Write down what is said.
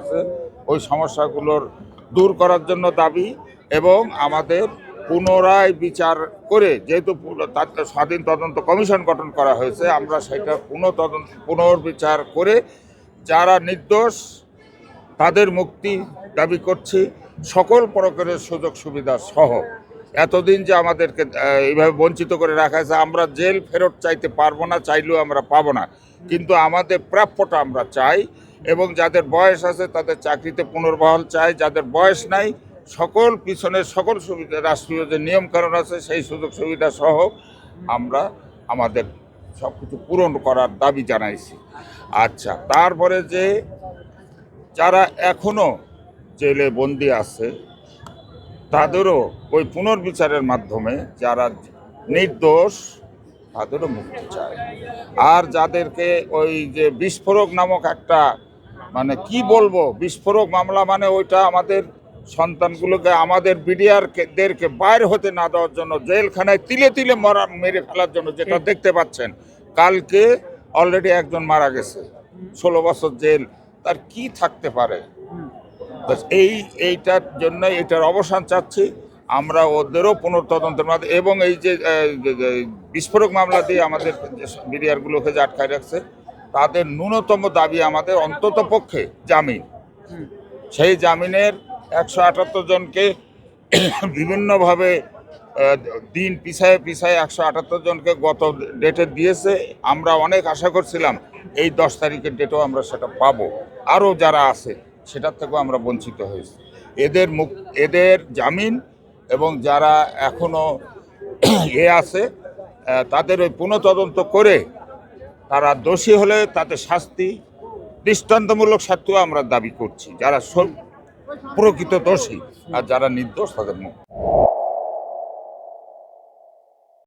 আছে। ওই সমস্যাগুলোর দূর করার জন্য দাবি এবং আমাদের পুনরায় বিচার করে যেহেতু স্বাধীন তদন্ত কমিশন গঠন করা হয়েছে, আমরা সেটা পুনঃতদন্ত পুনর্বিচার করে যারা নির্দোষ, তাদের মুক্তি দাবি করছি। সকল প্রকারের সুযোগ সুবিধা সহ। এতদিন যে আমাদেরকে এইভাবে বঞ্চিত করে রাখা হয়েছে, আমরা জেল ফেরত চাইতে পারব না, চাইলেও আমরা পাবো না। কিন্তু আমাদের প্রাপ্যটা আমরা চাই এবং যাদের বয়স আছে তাদের চাকরিতে পুনর্বহাল চাই, যাদের বয়স নাই, সকল পিছনের সকল সুবিধা, রাষ্ট্রীয় যে নিয়মকানুন আছে সেই সুযোগ সুবিধা সহ আমরা আমাদের সব কিছু পূরণ করার দাবি জানাইছি। আচ্ছা তারপরে যে যারা এখনও জেলে বন্দি আছে, তাদেরও ওই পুনর্বিচারের মাধ্যমে যারা নির্দোষ, তাদেরও মুক্তি চায় আর যাদেরকে ওই যে বিস্ফোরক নামক একটা মানে কি বলব বিস্ফোরক মামলা মানে ওইটা আমাদের সন্তানগুলোকে আমাদের বিডিআর দেরকে বাইরে হতে না দেওয়ার জন্য জেলখানায় তিলে তিলে মরা মেরে ফেলার জন্য যেটা দেখতে পাচ্ছেন। কালকে অলরেডি একজন মারা গেছে ষোলো বছর জেল তার কি থাকতে পারে? এই এইটার জন্য এটার অবসান চাচ্ছি আমরা ওদেরও পুনর্তদন্তের মাধ্যমে এবং এই যে বিস্ফোরক মামলা দিয়ে আমাদের বিডিআরগুলোকে যে আটকায় রাখছে তাদের ন্যূনতম দাবি আমাদের অন্তত পক্ষে জামিন। সেই জামিনের একশো আটাত্তর জনকে বিভিন্নভাবে দিন পিছায় পিছায় একশো আটাত্তর জনকে গত ডেটে দিয়েছে। আমরা অনেক আশা করছিলাম এই দশ তারিখের ডেটেও আমরা সেটা পাবো। আরও যারা আছে, সেটার থেকেও আমরা বঞ্চিত হয়েছি। এদের মুখ, এদের জামিন এবং যারা এখনও এ আছে তাদের ওই পুনঃতদন্ত করে তারা দোষী হলে তাতে শাস্তি, দৃষ্টান্তমূলক শাস্তিও আমরা দাবি করছি, যারা প্রকৃত দোষী আর যারা নির্দোষ তাদের মুক্তি।